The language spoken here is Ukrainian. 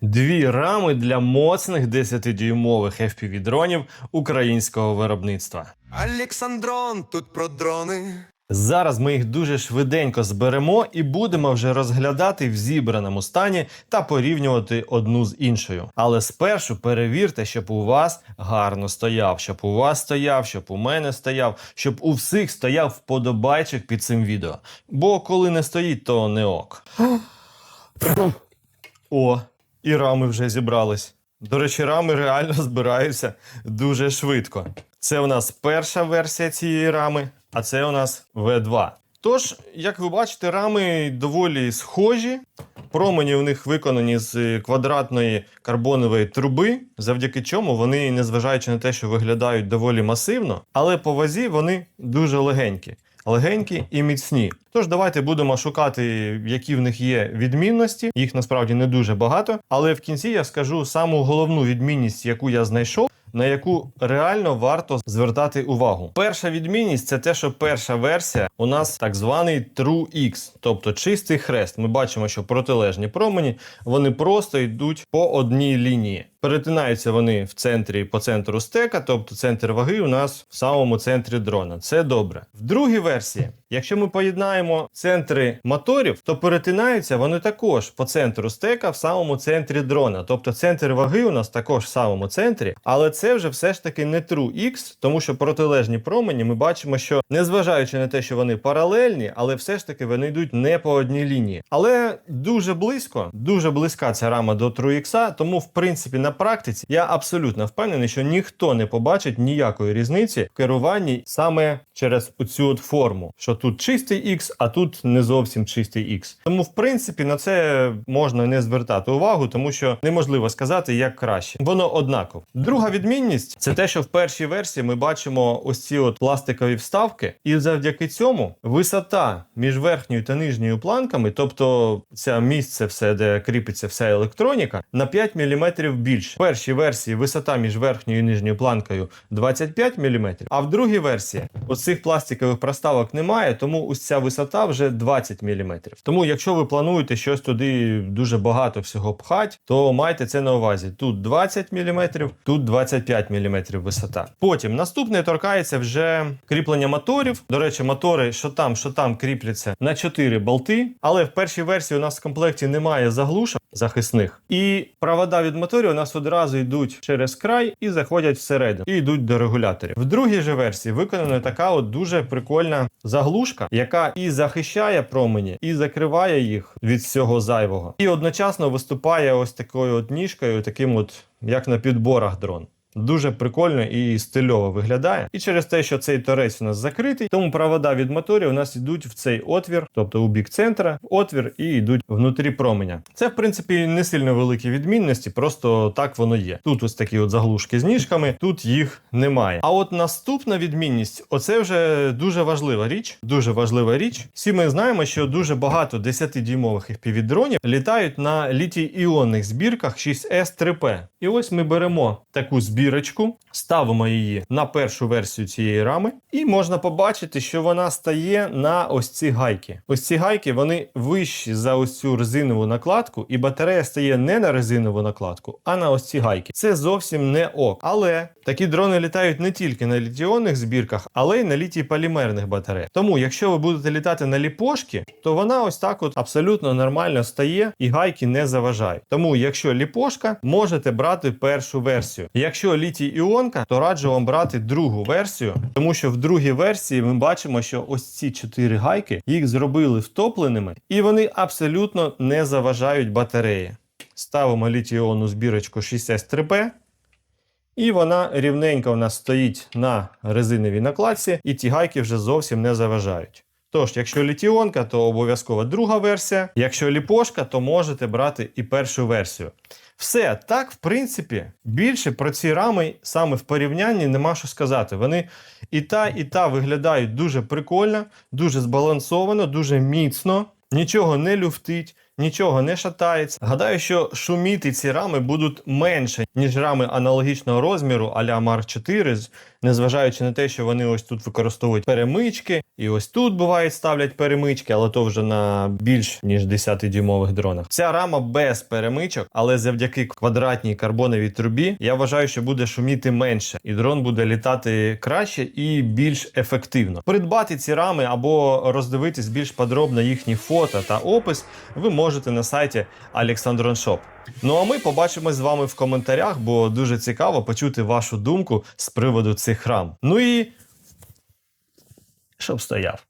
Дві рами для моцних 10-дюймових FPV-дронів українського виробництва. Олександрон, тут про дрони. Зараз ми їх дуже швиденько зберемо і будемо вже розглядати в зібраному стані та порівнювати одну з іншою. Але спершу перевірте, щоб у вас гарно стояв, щоб у вас стояв, щоб у мене стояв, щоб у всіх стояв вподобайчик під цим відео. Бо коли не стоїть, то не ок. О, і рами вже зібрались. До речі, рами реально збираються дуже швидко. Це у нас перша версія цієї рами, а це у нас V2. Тож, як ви бачите, рами доволі схожі. Промені у них виконані з квадратної карбонової труби, завдяки чому вони, незважаючи на те, що виглядають доволі масивно, але по вазі вони дуже легенькі. Легенькі і міцні. Тож давайте будемо шукати, які в них є відмінності. Їх насправді не дуже багато. Але в кінці я скажу саму головну відмінність, яку я знайшов, на яку реально варто звертати увагу. Перша відмінність це те, що перша версія у нас так званий True X, тобто чистий хрест. Ми бачимо, що протилежні промені вони просто йдуть по одній лінії. Перетинаються вони в центрі по центру стека, тобто центр ваги у нас в самому центрі дрона. Це добре. В другій версії, якщо ми поєднаємо центри моторів, то перетинаються вони також по центру стека в самому центрі дрона. Тобто центр ваги у нас також в самому центрі, але це вже все ж таки не True X, тому що протилежні промені ми бачимо, що незважаючи на те, що вони паралельні, але все ж таки вони йдуть не по одній лінії. Але дуже близько, дуже близька ця рама до True X, тому в принципі на практиці я абсолютно впевнений, що ніхто не побачить ніякої різниці в керуванні саме через оцю от форму, що тут чистий X, а тут не зовсім чистий X. Тому, в принципі, на це можна не звертати увагу, тому що неможливо сказати, як краще. Воно однаково. Друга відмінність це те, що в першій версії ми бачимо ось ці от пластикові вставки, і завдяки цьому висота між верхньою та нижньою планками, тобто це місце, все, де кріпиться вся електроніка, на 5 мм більше. В першій версії висота між верхньою і нижньою планкою 25 мм, а в другій версії оцих пластикових проставок немає, тому ось ця висота вже 20 мм. Тому, якщо ви плануєте щось туди дуже багато всього пхати, то майте це на увазі. Тут 20 мм, тут 25 мм висота. Потім наступне торкається вже кріплення моторів. До речі, мотори, що там, що там кріпляться на 4 болти. Але в першій версії у нас в комплекті немає заглушок захисних. І провода від моторів у нас одразу йдуть через край і заходять всередину, і йдуть до регуляторів. В другій же версії виконана така от дуже прикольна заглушка, яка і захищає промені, і закриває їх від всього зайвого, і одночасно виступає ось такою от ніжкою, таким от як на підборах дрон. Дуже прикольно і стильово виглядає. І через те, що цей торець у нас закритий, тому провода від моторів у нас йдуть в цей отвір, тобто у бік центра, в отвір і йдуть внутрі променя. Це, в принципі, не сильно великі відмінності, просто так воно є. Тут ось такі от заглушки з ніжками, тут їх немає. А от наступна відмінність оце вже дуже важлива річ. Дуже важлива річ. Всі ми знаємо, що дуже багато 10-дюймових FPV-дронів літають на літій-іонних збірках 6S3P. І ось ми беремо таку збірочку, ставимо її на першу версію цієї рами, і можна побачити, що вона стає на ось ці гайки. Ось ці гайки вони вищі за ось цю резинову накладку, і батарея стає не на резинову накладку, а на ось ці гайки. Це зовсім не ок. Але такі дрони літають не тільки на літіонних збірках, але й на літій полімерних батареях. Тому, якщо ви будете літати на ліпошки, то вона ось так от абсолютно нормально стає і гайки не заважають. Тому, якщо ліпошка, можете брати першу версію. Якщо літій іонка, то раджу вам брати другу версію, тому що в другій версії ми бачимо, що ось ці чотири гайки їх зробили втопленими, і вони абсолютно не заважають батареї. Ставимо літій-іонну збірочку 6S3P. І вона рівненько у нас стоїть на резиновій накладці, і ті гайки вже зовсім не заважають. Тож, якщо літіонка, то обов'язково друга версія. Якщо ліпошка, то можете брати і першу версію. Все, так, в принципі, більше про ці рами саме в порівнянні нема що сказати. Вони і та, і та виглядають дуже прикольно, дуже збалансовано, дуже міцно, нічого не люфтить, нічого не шатається. Гадаю, що шуміти ці рами будуть менше, ніж рами аналогічного розміру а-ля Mark 4, з- незважаючи на те, що вони ось тут використовують перемички, і ось тут бувають ставлять перемички, але то вже на більш ніж 10-дюймових дронах. Ця рама без перемичок, але завдяки квадратній карбоновій трубі, я вважаю, що буде шуміти менше, і дрон буде літати краще і більш ефективно. Придбати ці рами або роздивитись більш подробно їхні фото та опис ви можете на сайті Alexandronshop. Ну а ми побачимось з вами в коментарях, бо дуже цікаво почути вашу думку з приводу цих храм. Ну і щоб стояв.